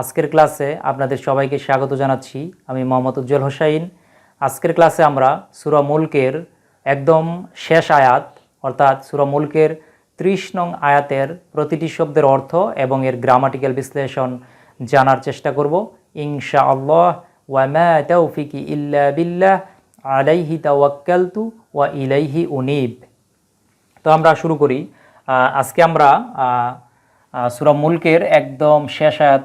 আজকের ক্লাসে আপনাদের সবাইকে স্বাগত জানাচ্ছি। আমি মোহাম্মদ উজ্জ্বল হোসাইন। আজকের ক্লাসে আমরা সুরা মুলকের একদম শেষ আয়াত, অর্থাৎ সুরা মুলকের ত্রিশ নং আয়াতের প্রতিটি শব্দের অর্থ এবং এর গ্রামাটিক্যাল বিশ্লেষণ জানার চেষ্টা করব। ইনশা আল্লাহ ওয়ামা তৌফিকি ইল্লা বিল্লাহ, আলাইহি তাওয়াক্কালতু ওয়া ইলাইহি উনিব। তো আমরা শুরু করি। আজকে আমরা সুরা মুলকের একদম শেষ আয়াত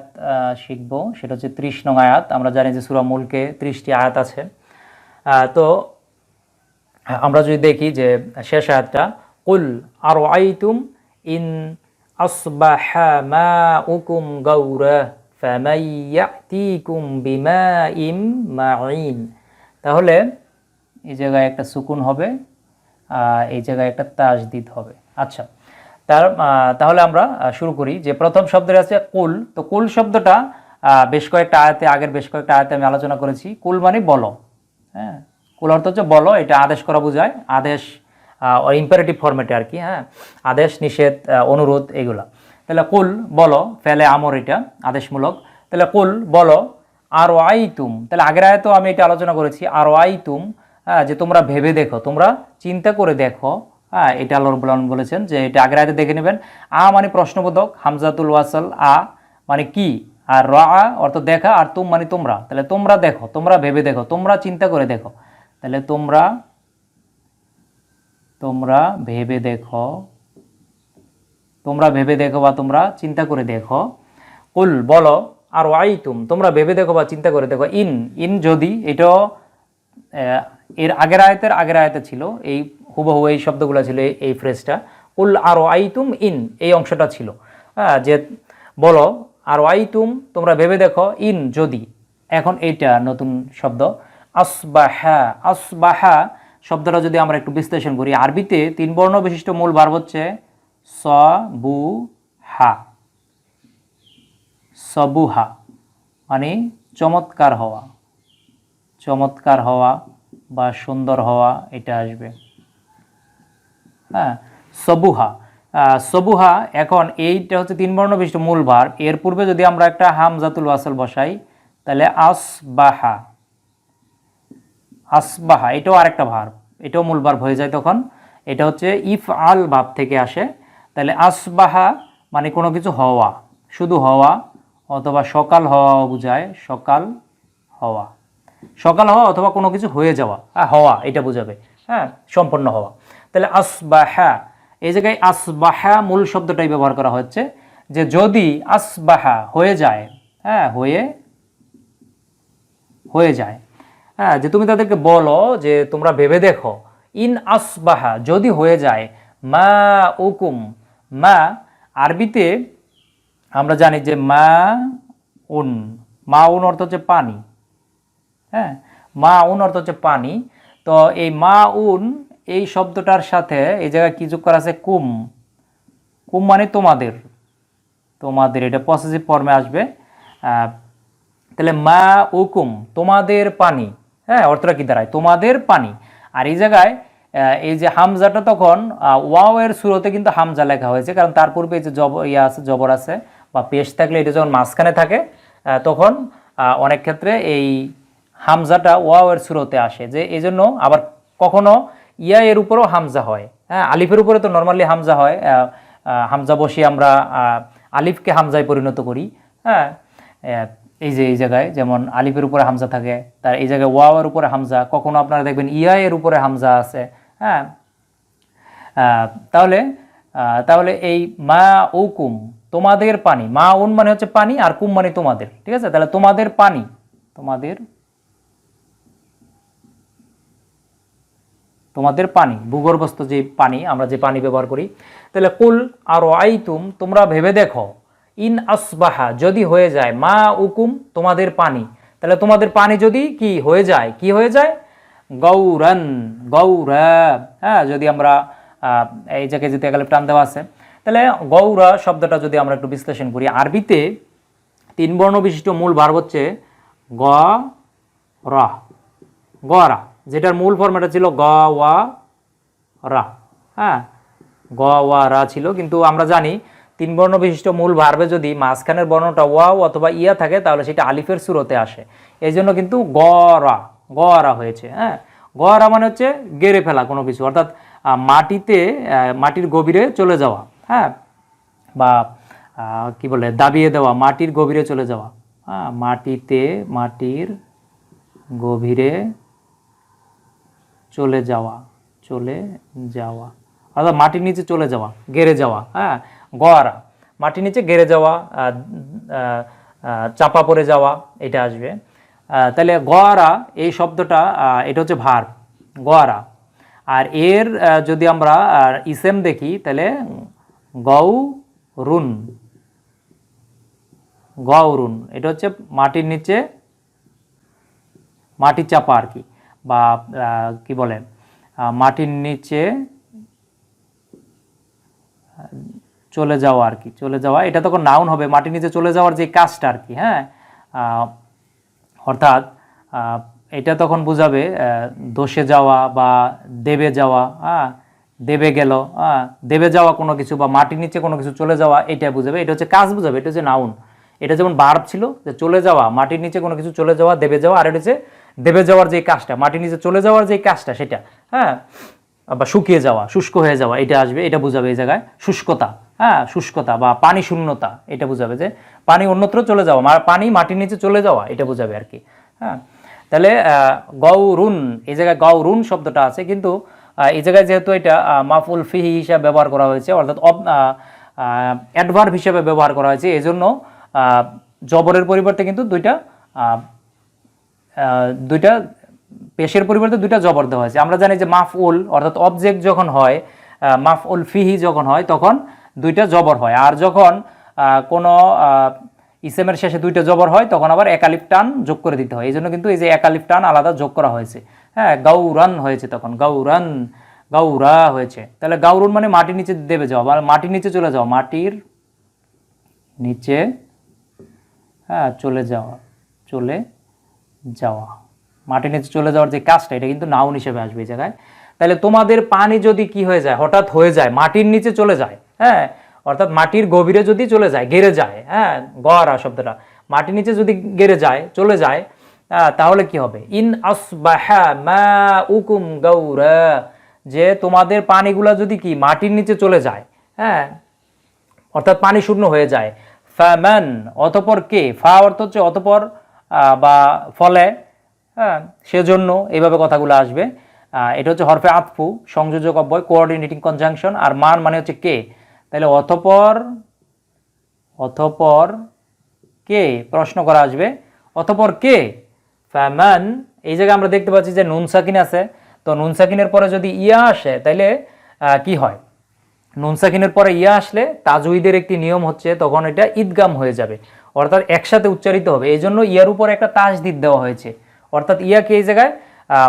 শিখব। সেটা হচ্ছে ত্রিশ নং আয়াত। আমরা জানি যে সুরা মুলকে ত্রিশটি আয়াত আছে। তো, আমরা যদি দেখি যে শেষ আয়াতটা, কুল আর আইতুম ইন উকুম গৌরা বিমা ইম মাইন তাহলে এই জায়গায় একটা সুকুন হবে এই জায়গায় একটা তাজদিদ হবে। আচ্ছা তার তাহলে আমরা শুরু করি যে প্রথম শব্দের আছে কুল। তো কুল শব্দটা বেশ কয়েকটা আয়াতে, আগের বেশ কয়েকটা আয়াতে আমি আলোচনা করেছি। কুল মানে বলো। হ্যাঁ কুল অর্থ হচ্ছে বলো, এটা আদেশ করা বোঝায়। আদেশ ইম্পারেটিভ ফরম্যাটে আর কি হ্যাঁ। আদেশ, নিষেধ অনুরোধ, এগুলা। তাহলে কুল, বলো, ফেলে আমর এটা, আদেশমূলক। তাহলে কুল, বলো, আর আইতুম। তাহলে আগের আয়াতেও আমি এটা আলোচনা করেছি, আর আইতুম হ্যাঁ যে তোমরা ভেবে দেখো, তোমরা চিন্তা করে দেখো। হ্যাঁ এটা আল্লাহ আলামিন বলেছেন যে এটা আগের আয়াতে দেখে নেবেন। আ মানে প্রশ্নবোধক, হামজাতুল ওয়াসাল, আ মানে কি? আর র আ অর্থ দেখা, আর তুম মানে তোমরা। তাহলে তোমরা দেখো, তোমরা ভেবে দেখো, তোমরা চিন্তা করে দেখো। তাহলে তোমরা তোমরা ভেবে দেখো, তোমরা ভেবে দেখো বা তোমরা চিন্তা করে দেখো। কুল, বলো, আর ওয়াই তুম তোমরা ভেবে দেখো বা চিন্তা করে দেখো। ইন ইন যদি এটাও এর আগের আয়তের আগের আয়তে ছিল, এই হুবহু এই শব্দগুলো ছিল এই- ফ্রেজটা কুল আর আইতুম ইন, এই অংশটা ছিল। হ্যাঁ যে বলো, আর আইতুম, তোমরা ভেবে দেখো, ইন যদি। এখন এইটা নতুন শব্দ। আসবাহা আসবাহা শব্দটা যদি আমরা একটু বিশ্লেষণ করি, আরবিতে তিন বর্ণ বিশিষ্ট মূল ভার্ব হচ্ছে স বু হা সবুহা মানে চমৎকার হওয়া। চমৎকার হওয়া বা সুন্দর হওয়া, এটা আসবে। হ্যাঁ সবুহা। সবুহা এখন এইটা হচ্ছে তিন বর্ণ বিশিষ্ট মূল ভার এর পূর্বে যদি আমরা একটা হামজাতুল ওয়াসল বসাই, তাহলে আসবাহা। আসবাহা, এটাও আরেকটা ভার এটাও মূল ভার্ব হয়ে যায় তখন। এটা হচ্ছে ইফ আল ভাব থেকে আসে। তাহলে আসবাহা মানে কোনো কিছু হওয়া। শুধু হওয়া অথবা সকাল হওয়া বোঝায়, সকাল হওয়া। সকাল হওয়া অথবা কোনো কিছু হয়ে যাওয়া। হওয়া, এটা বোঝাবে। হ্যাঁ সম্পন্ন হওয়া। তাহলে আসবাহা, এই জায়গায় আসবাহা মূল শব্দটাই ব্যবহার করা হচ্ছে, যে যদি আসবাহা হয়ে যায় হ্যাঁ হয়ে হয়ে যায় হ্যাঁ যে তুমি তাদেরকে বলো যে তোমরা ভেবে দেখো, ইন আসবাহা যদি হয়ে যায়, মা উকুম, মা, আরবিতে আমরা জানি যে মা উন মা উন অর্থ হচ্ছে পানি হ্যাঁ মা উন অর্থ হচ্ছে পানি, তো এই মা উন এই শব্দটার সাথে এই জায়গায় কি যোগ করা আছে? কুম। কুম মানে তোমাদের। তোমাদের, এটা পসেসিভ ফর্মে আসবে। তাহলে মা উকুম, তোমাদের পানি। হ্যাঁ অর্থটা কি দাঁড়ায়? তোমাদের পানি। আর এই জায়গায় এই যে হামজাটা তখন ওয়াও এর শুরুতে কিন্তু হামজা লেখা হয়েছে। কারণ তার পূর্বে যে জব, ইয়া আছে, জবর আছে বা পেশ থাকলে এটা যখন মাঝখানে থাকে তখন অনেক ক্ষেত্রে এই হামজাটা ওয়াও এর শুরুতে আসে। যে এই জন্য আবার কখনো ইয়া এর উপরেও হামজা হয়। হ্যাঁ আলিফের উপরে তো নর্মালি হামজা হয়। হামজা বসিয়ে আমরা আলিফকে হামজায় পরিণত করি। হ্যাঁ এই যে, এই জায়গায় যেমন আলিফের উপরে হামজা থাকে, তার এই জায়গায় ওয়াওয়ের উপরে হামজা, কখনো আপনারা দেখবেন ইয়া এর উপরে হামজা আছে। হ্যাঁ তাহলে তাহলে এই মা ও কুম তোমাদের পানি, মা উন মানে হচ্ছে পানি আর কুম মানে তোমাদের, ঠিক আছে? তাহলে তোমাদের পানি, তোমাদের তোমাদের পানি, ভূগর্ভস্থ যে পানি, আমরা যে পানি ব্যবহার করি, তাহলে কুল আর আইতুম, তোমরা ভেবে দেখো, ইন আসবাহা, যদি হয়ে যায়, মা উকুম, তোমাদের পানি। তাহলে তোমাদের পানি যদি কি হয়ে যায়, কি হয়ে যায়? গৌরন, গৌরা হ্যাঁ যদি আমরা এই জায়গায় যদি একালে টান দেওয়া আছে। তাহলে গৌরা শব্দটা যদি আমরা একটু বিশ্লেষণ করি, আরবিতে তিন বর্ণ বিশিষ্ট মূল ভার হচ্ছে গ, রা, গরা। যেটার মূল ফর্মেটা ছিল গ ওয়া রা। হ্যাঁ? গ ওয়া রা ছিল। কিন্তু আমরা জানি তিন বর্ণ বিশিষ্ট মূল ভার্বে যদি মাঝখানের বর্ণটা ওয়াও অথবা ইয়া থাকে, তাহলে সেটা আলিফের সুরতে আসে। এই জন্য কিন্তু গ, রা গ, রা হয়েছে হ্যাঁ? গ, রা মানে হচ্ছে গেড়ে ফেলা কোনো কিছু। অর্থাৎ মাটিতে মাটির গভীরে চলে যাওয়া হ্যাঁ? বা কি বলে, দাবিয়ে দেওয়া, মাটির গভীরে চলে যাওয়া। হ্যাঁ মাটিতে, মাটির গভীরে চলে যাওয়া চলে যাওয়া। অর্থাৎ মাটির নিচে চলে যাওয়া, গেড়ে যাওয়া হ্যাঁ? গড়া, মাটির নিচে গেড়ে যাওয়া চাপা পড়ে যাওয়া, এটা আসবে। তাহলে গড়া, এই শব্দটা এটা হচ্ছে ভার, গড়া। আর এর যদি আমরা ইসেম দেখি, তাহলে গৌ রুন গৌরুন এটা হচ্ছে মাটির নিচে মাটি চাপা আর কি। বা কি বলে মাটির নিচে চলে যাওয়া আর কি, চলে যাওয়া। এটা তখন নাউন হবে, মাটির নিচে চলে যাওয়ার যে কাজটা আর কি হ্যাঁ? অর্থাৎ এটা তখন বোঝাবে দোষে যাওয়া বা দেবে যাওয়া হ্যাঁ? দেবে গেল হ্যাঁ? দেবে যাওয়া কোনো কিছু বা মাটির নিচে কোনো কিছু চলে যাওয়া, এটা বুঝাবে। এটা হচ্ছে কাজ বুঝাবে, এটা হচ্ছে নাউন এটা যেমন বার্ব ছিল যে চলে যাওয়া, মাটির নিচে কোনো কিছু চলে যাওয়া, দেবে যাওয়া, আর এটা হচ্ছে দেবে যাওয়ার যে কাজটা মাটির নিচে চলে যাওয়ার যে কাজটা সেটা হ্যাঁ? বা শুকিয়ে যাওয়া, শুষ্ক হয়ে যাওয়া, এটা আসবে, এটা বুঝাবে এই জায়গায় শুষ্কতা হ্যাঁ? শুষ্কতা বা পানি শূন্যতা, এটা বুঝাবে যে পানি অন্যত্র চলে যাওয়া পানি মাটির নিচে চলে যাওয়া, এটা বুঝাবে আর কি হ্যাঁ? তাহলে গৌরুন এই জায়গায় গৌরুন শব্দটা আছে, কিন্তু এই জায়গায় যেহেতু এটা মাফুল ফিহি হিসাবে ব্যবহার করা হয়েছে, অর্থাৎ অ্যাডভার্ব হিসাবে ব্যবহার করা হয়েছে এই জন্য জবরের পরিবর্তে কিন্তু দুইটা দুইটা পেশের পরিবর্তে দুইটা জবর দেওয়া হয়েছে আমরা জানি যে মাফউল, অর্থাৎ অবজেক্ট যখন হয় মাফউল ফিহি যখন হয়, তখন দুইটা জবর হয়। আর যখন কোনো ইসেমের শেষে দুইটা জবর হয়, তখন আবার একালিফ টান যোগ করে দিতে হয়। এই জন্য কিন্তু এই যে একালিফ টান আলাদা যোগ করা হয়েছে। হ্যাঁ গাউরান হয়েছে তখন। গাউরান, গাউরা হয়েছে। তাহলে গাউরুন মানে মাটির নিচে দেবে যাওয়া মানে মাটির নিচে চলে যাওয়া। মাটির নিচে হ্যাঁ চলে যাওয়া, চলে যাওয়া। মাটির নিচে চলে যাওয়ার যে কাজটা, এটা কিন্তু নাউন হিসেবে আসবে এই জায়গায়। তাহলে তোমাদের পানি যদি কি হয়ে যায়, হঠাৎ হয়ে যায়, মাটির নিচে চলে যায় হ্যাঁ অর্থাৎ মাটির গভীরে যদি চলে যায়, গেড়ে যায় হ্যাঁ গড়া শব্দটা, মাটির নিচে যদি গেড়ে যায়, চলে যায় তাহলে কি হবে? ইন আসবাহা মা উকুম গৌরা যে তোমাদের পানিগুলা যদি কি মাটির নিচে চলে যায় হ্যাঁ অর্থাৎ পানি শূন্য হয়ে যায় ফ্যামান অতপর কে? ফা অর্থ হচ্ছে অতপর বা ফলে হ্যাঁ সেজন্য এইভাবে কথাগুলো আসবে। এটা হচ্ছে হরফে আতফু, সংযোজক অব্যয় কোঅর্ডিনেটিং কনজাংশন আর মান মানে হচ্ছে কে। তাহলে অতপর অতপর কে প্রশ্ন করা আসবে। অতপর কে? ফ্যামান এই জায়গায় আমরা দেখতে পাচ্ছি যে নুন সাকিন আছে। তো নুন সাকিনের পরে যদি ইয়া আসে, তাহলে কি হয়? নুন সাকিনের পরে ইয়া আসলে তাজউইদের একটি নিয়ম হচ্ছে, তখন এটা ঈদগাম হয়ে যাবে। অর্থাৎ একসাথে উচ্চারিত হবে। এই জন্য ইয়ার উপর একটা তাজদিদ দেওয়া হয়েছে। অর্থাৎ ইয়াকে এই জায়গায়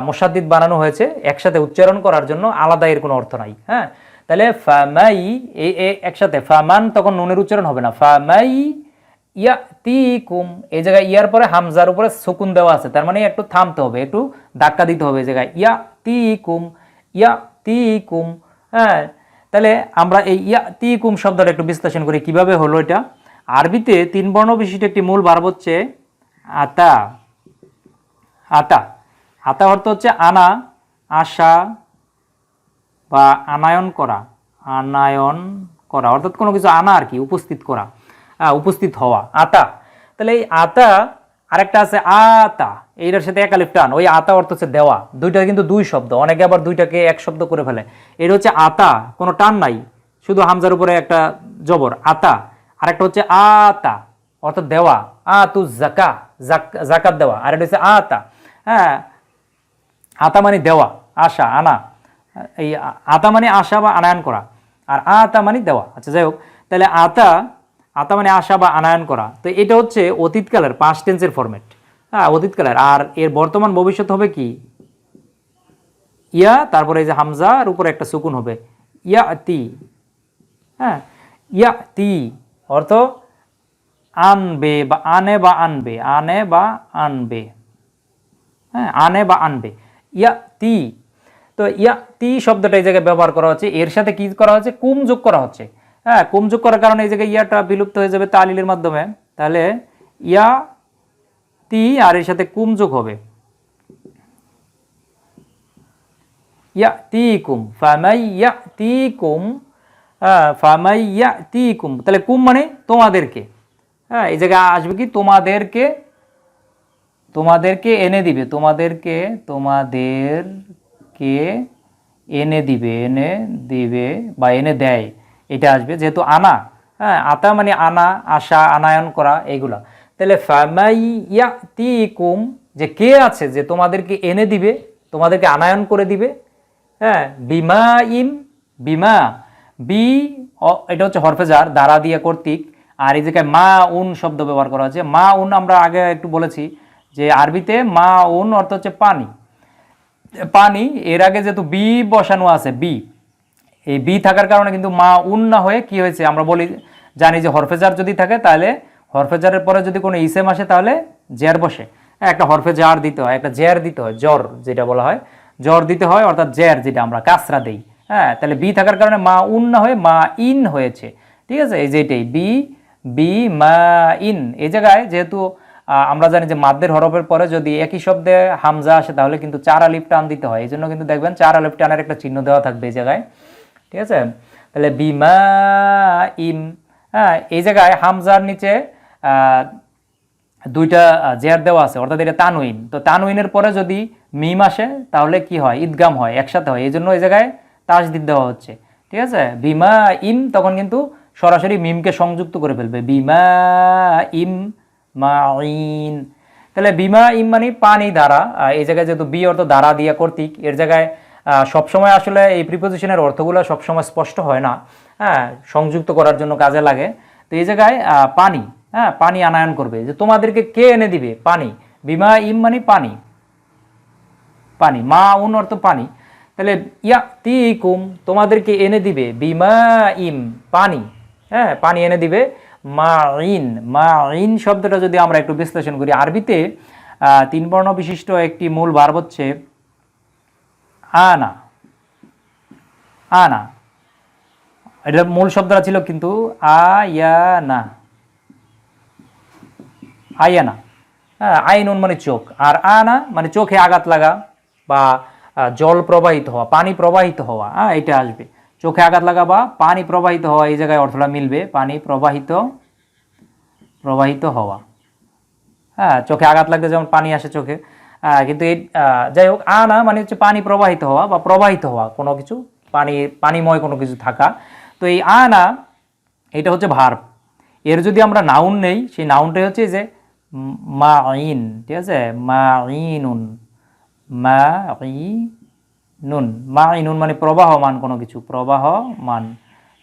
মোসাদ্দিদ বানানো হয়েছে। একসাথে উচ্চারণ করার জন্য আলাদা এর কোনো অর্থ নাই হ্যাঁ? তাহলে ফামাই, এ একসাথে, ফামান তখন নুনের উচ্চারণ হবে না। ফামাই ইয়া তি কুম এই জায়গায় ইয়ার পরে হামজার উপরে সুকুন দেওয়া আছে। তার মানে একটু থামতে হবে, একটু ধাক্কা দিতে হবে এই জায়গায়। ইয়া তি কুম ইয়া তি কুম হ্যাঁ? তাহলে আমরা এই ইয়া তি কুম শব্দটা একটু বিশ্লেষণ করি। কীভাবে হলো এটা? আরবিতে তিন বর্ণ বিশিষ্ট একটি মূল ভার্ব হচ্ছে আতা। আতা। আতা অর্থ হচ্ছে আনা, আশা বা আনায়ন করা। আনায়ন করা। অর্থাৎ কোনো কিছু আনা আর কি, উপস্থিত করা উপস্থিত হওয়া। আতা। তাহলে এই আতা আরেকটা আছে আতা। এইটার সাথে একালিফ টান। ওই আতা অর্থ হচ্ছে দেওয়া। দুইটা কিন্তু দুই শব্দ। অনেকে আবার দুইটাকে এক শব্দ করে ফেলে। এটা হচ্ছে আতা। কোনো টান নাই। শুধু হামজার উপরে একটা জবর। আতা। আরেকটা হচ্ছে আতা, অর্থাৎ দেওয়া। আ তু জাকা, জাক- জাকাত দেওয়া। আর এটা হচ্ছে আতা। হ্যাঁ আতা মানে দেওয়া, আশা, আনা। এই আতা মানে আশা বা আনায়ন করা। আর আতা মানে দেওয়া। আচ্ছা যাই হোক, তাহলে আতা আতা মানে আশা বা আনায়ন করা। তো এটা হচ্ছে অতীতকালের পাঁচ টেন্সের ফরম্যাট হ্যাঁ অতীতকালের আর এর বর্তমান ভবিষ্যৎ হবে কি? ইয়া, তারপরে এই যে হামজার উপরে একটা সুকুন হবে। ইয়া তি হ্যাঁ ইয়া তি অর্থ আনবে বা আনে বা আনবে, আনে বা আনবে। হ্যাঁ আনে বা আনবে। ইয়া তি তো ইয়া তি শব্দটা এই জায়গায় ব্যবহার করা হচ্ছে। এর সাথে কি করা হচ্ছে? কুম যোগ করা হচ্ছে। হ্যাঁ কুম যোগ করার কারণে এই জায়গায় ইয়াটা বিলুপ্ত হয়ে যাবে তালিলের মাধ্যমে। তাহলে ইয়া তি আর এর সাথে কুম যোগ হবে। ইয়াতিকুম ফামাই ইয়াতিকুম হ্যাঁ ফামাই ইয়াতিকুম। তাহলে কুম মানে তোমাদেরকে। হ্যাঁ এই জায়গায় আসবে কি? তোমাদেরকে তোমাদেরকে এনে দিবে। তোমাদেরকে তোমাদেরকে এনে দিবে এনে দিবে বা এনে দেয়। এটা আসবে যেহেতু আনা। হ্যাঁ আতা মানে আনা, আশা, আনায়ন করা, এইগুলা। তাহলে ফামাই ইয়াতিকুম, যে কে আছে যে তোমাদেরকে এনে দিবে, তোমাদেরকে আনায়ন করে দিবে। হ্যাঁ বিমা ইম বিমা। বি এটা হচ্ছে হরফেজার দ্বারা দিয়ে কর্তৃক। আর এই জায়গায় মা, উন শব্দ ব্যবহার করা হচ্ছে মা, উন আমরা আগে একটু বলেছি যে আরবিতে মা, উন অর্থ হচ্ছে পানি। পানি, এর আগে যেহেতু বি বসানো আছে, বি, এই বি থাকার কারণে কিন্তু মা, উন না হয়ে কি হয়েছে? আমরা বলি, জানি যে হরফেজার যদি থাকে, তাহলে হরফেজারের পরে যদি কোনো ইসেম আসে, তাহলে জের বসে। একটা হরফেজার দিতে হয়, একটা জের দিতে হয় জ্বর যেটা বলা হয়। জ্বর দিতে হয়, অর্থাৎ জের যেটা আমরা কাসরা দেই। হ্যাঁ তাহলে বি থাকার কারণে মা উন না হয়ে মা ইন হয়েছে। ঠিক আছে? এই যেটাই বি বি মা, ইন। এই জায়গায় যেহেতু আমরা জানি যে মাদ্দের হরফের পরে যদি একই শব্দে হামজা আসে, তাহলে কিন্তু চার আলিফ টান দিতে হয়। এই জন্য কিন্তু দেখবেন চার আলিফ টানের একটা চিহ্ন দেওয়া থাকবে এই জায়গায়। ঠিক আছে? তাহলে বিমা ইম হ্যাঁ এই জায়গায় হামজার নিচে দুইটা জেয়ার দেওয়া আছে। অর্থাৎ এটা তানউইন। তো তানউইনের পরে যদি মিম আসে, তাহলে কি হয়? ঈদগাম হয়, একসাথে হয়। এই জন্য এই জায়গায় তাসদিদ দেওয়া হচ্ছে। ঠিক আছে? বিমা ইম তখন কিন্তু সরাসরি মিমকে সংযুক্ত করে ফেলবে। বিমা ইম মাইন তাহলে বিমা ইম মানে পানি দ্বারা এই জায়গায় যেহেতু বি অর্থ দ্বারা দিয়া কর্তৃক, এর জায়গায় সবসময় আসলে এই প্রিপোজিশনের অর্থগুলো সবসময় স্পষ্ট হয় না। হ্যাঁ সংযুক্ত করার জন্য কাজে লাগে। তো এই জায়গায় পানি হ্যাঁ পানি আনায়ন করবে। যে তোমাদেরকে কে এনে দিবে? পানি। বিমা ইম মানে পানি। পানি মা উন অর্থ পানি। তাহলে ইয়া তি কুম তোমাদেরকে এনে দিবে বিমা ইম পানি। হ্যাঁ পানি এনে দিবে মা ইন মা ইন শব্দটা যদি আমরা একটু বিশ্লেষণ করি, আরবিতে তিন বর্ণ বিশিষ্ট একটি মূল ভার্ব হচ্ছে আনা। আনা। এটা মূল শব্দটা ছিল কিন্তু আয়ানা। আয়ানা। হ্যাঁ আইনুন মানে চোখ। আর আনা মানে চোখে আঘাত লাগা বা জল প্রবাহিত হওয়া, পানি প্রবাহিত হওয়া হ্যাঁ এটা আসবে। চোখে আঘাত লাগা বা পানি প্রবাহিত হওয়া, এই জায়গায় অর্থটা মিলবে, পানি প্রবাহিত প্রবাহিত হওয়া। হ্যাঁ চোখে আঘাত লাগলে যেমন পানি আসে চোখে কিন্তু এই যাই হোক, আনা মানে হচ্ছে পানি প্রবাহিত হওয়া বা প্রবাহিত হওয়া, কোনো কিছু, পানি, পানিময় কোনো কিছু থাকা। তো এই আনা, এটা হচ্ছে ভার্ব। এর যদি আমরা নাউন নেই, সেই নাউনটাই হচ্ছে যে মা ইন ঠিক আছে? মা ইনুন মা নুন মা ইনুন মানে প্রবাহমান কোনো কিছু। প্রবাহমান।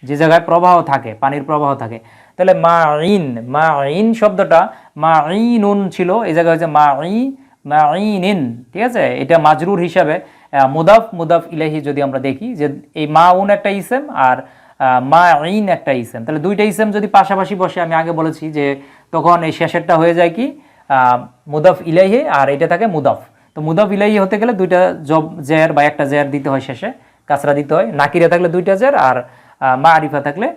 যে জায়গায় প্রবাহ থাকে, পানির প্রবাহ থাকে। তাহলে মা ইন মা ইন শব্দটা মা ইনুন ছিল। এই জায়গায় হচ্ছে মা ই মা ইন ঠিক আছে? এটা মাজরুর হিসাবে মুদাফ মুদাফ ইলাহি যদি আমরা দেখি যে এই মা উন একটা ইসেম আর মা ইন একটা ইসেম। তাহলে দুইটা ইসেম যদি পাশাপাশি বসে, আমি আগে বলেছি যে তখন এই শেষেরটা হয়ে যায় কি? মুদাফ ইলাহি আর এটা থাকে মুদাফ। তো মুদাফ ইলাহি হতে গেলে দুইটা জব জের বা একটা জেয়ার দিতে হয় শেষে, কাসরা দিতে হয়। নাকিরা থাকলে দুইটা জেয়ার আর মা আরিফা থাকলে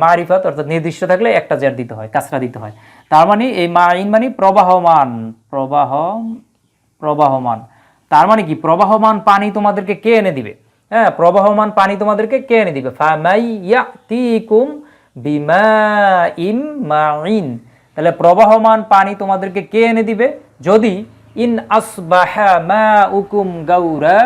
মা আরিফাত অর্থাৎ নির্দিষ্ট থাকলে একটা জের দিতে হয়, কাসরা দিতে হয়। তার মানে এই মা ইন মানে প্রবাহমান প্রবাহ প্রবাহমান। তার মানে কি? প্রবাহমান পানি তোমাদেরকে কে এনে দিবে? হ্যাঁ প্রবাহমান পানি তোমাদেরকে কে এনে দিবে? মাইন। তাহলে প্রবাহমান পানি তোমাদেরকে কে এনে দিবে? যদি ইন আসবাহা মা উকুম গাউরা,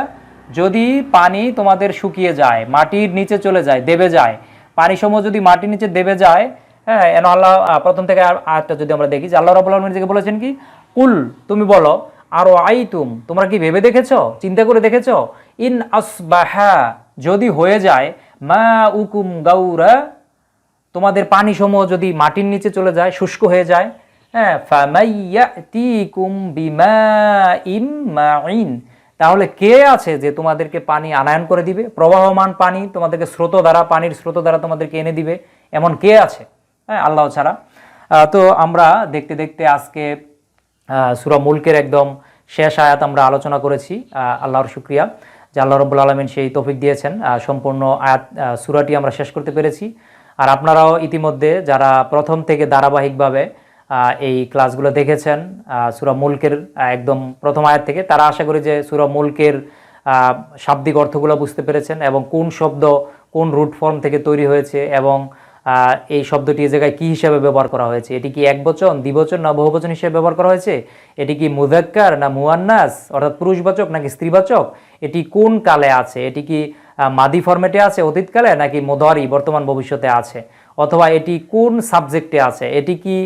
যদি পানি তোমাদের শুকিয়ে যায়, মাটির নিচে চলে যায়, দেবে যায়। পানি সমূহ যদি মাটির নিচে দেবে যায় হ্যাঁ এন আল্লাহ প্রথম থেকে আর, আরেকটা যদি আমরা দেখি, যে আল্লাহ রাবুল নিজেকে বলেছেন কি? কুল, তুমি বলো, আরও আইতুম, তোমরা কি ভেবে দেখেছ? চিন্তা করে দেখেছ? ইন আসবাহা, যদি হয়ে যায় মা উকুম গাউরা, তোমাদের পানি সমূহ যদি মাটির নিচে চলে যায়, শুষ্ক হয়ে যায় হ্যাঁ বিমাইম মাইন তাহলে কে আছে যে তোমাদেরকে পানি আনায়ন করে দিবে? প্রবাহমান পানি তোমাদেরকে স্রোত দ্বারা, পানির স্রোত দ্বারা তোমাদেরকে এনে দিবে। এমন কে আছে? হ্যাঁ আল্লাহ ছাড়া। তো আমরা দেখতে দেখতে আজকে সুরা মুলকের একদম শেষ আয়াত আমরা আলোচনা করেছি। আল্লাহর শুক্রিয়া। যে আল্লাহ রব্বুল আলমিন সেই তৌফিক দিয়েছেন। সম্পূর্ণ আয়াত সুরাটি আমরা শেষ করতে পেরেছি। আর আপনারাও ইতিমধ্যে যারা প্রথম থেকে ধারাবাহিকভাবে এই ক্লাসগুলো দেখেছেন। সূরা মুলকের একদম প্রথম আয়াত থেকে। তারা আশা করি যে সূরা মুলকের শাব্দিক অর্থগুলো বুঝতে পেরেছেন এবং কোন শব্দ কোন রুট ফর্ম থেকে তৈরি হয়েছে এবং এই শব্দটি এই জায়গায় কী হিসাবে ব্যবহার করা হয়েছে? এটি কি এক একবচন দ্বিবচন না বহুবচন হিসেবে ব্যবহার করা হয়েছে? এটি কি মুজাক্কার না মুয়ান্নাস অর্থাৎ পুরুষবাচক নাকি স্ত্রীবাচক? এটি কোন কালে আছে? এটি কি মাদি ফর্মেটে আছে অতীতকালে নাকি মোদারি বর্তমান ভবিষ্যতে আছে? অথবা এটি কোন সাবজেক্টে আছে? এটি কি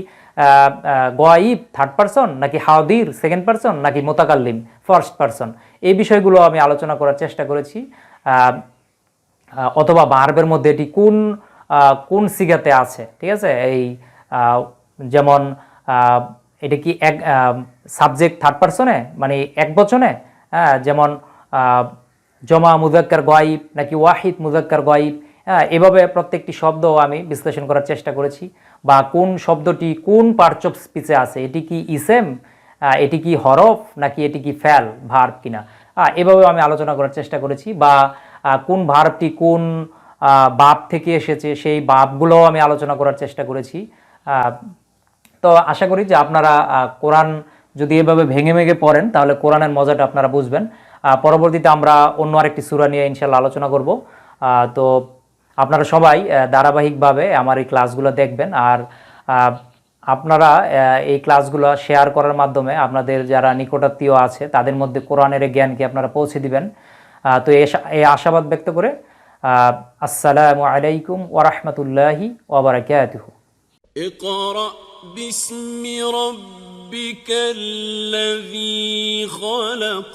গোয়াইব থার্ড পারসন নাকি হাওদির সেকেন্ড পারসন নাকি মোতাকাল্লিম ফার্স্ট পারসন এই বিষয়গুলো আমি আলোচনা করার চেষ্টা করেছি। অথবা বার্বের মধ্যে এটি কোন কোন সিগাতে আছে? ঠিক আছে? এই যেমন এটা কি এক সাবজেক্ট থার্ড পারসনে মানে এক বচনে? হ্যাঁ যেমন জমা মুজাক্কার গাইব নাকি ওয়াহিদ মুজাক্কার গাইব হ্যাঁ এভাবে প্রত্যেকটি শব্দ আমি বিশ্লেষণ করার চেষ্টা করেছি। বা কোন শব্দটি কোন পার্টস অফ স্পিচে আছে? এটি কি ইসেম? এটি কি হরফ? নাকি এটি কি ফ্যাল ভার্ব কিনা? আহ, এভাবে আমি আলোচনা করার চেষ্টা করেছি বা কোন ভার্বটি কোন বাপ থেকে এসেছে সেই বাপগুলোও আমি আলোচনা করার চেষ্টা করেছি। তো আশা করি যে আপনারা কোরআন যদি এভাবে ভেঙে ভেঙে পড়েন তাহলে কোরআনের মজাটা আপনারা বুঝবেন। পরবর্তীতে আমরা অন্য আরেকটি সুরা নিয়ে ইনশাল্লাহ আলোচনা করব। তো আপনারা সবাই আহ, ধারাবাহিকভাবে আমার এই ক্লাসগুলো দেখবেন আর আহ, আপনারা আহ, এই ক্লাসগুলো শেয়ার করার মাধ্যমে আপনাদের যারা নিকটাত্মীয় আছে তাদের মধ্যে কোরআনের এই জ্ঞানকে আপনারা পৌঁছে দিবেন আহ, তো এই আশা- এই আশাবাদ ব্যক্ত করে আহ, আসসালামু আলাইকুম ওরহমতুল্লাহি ওবরাকাতুহু اقرأ باسم ربك الذي خلق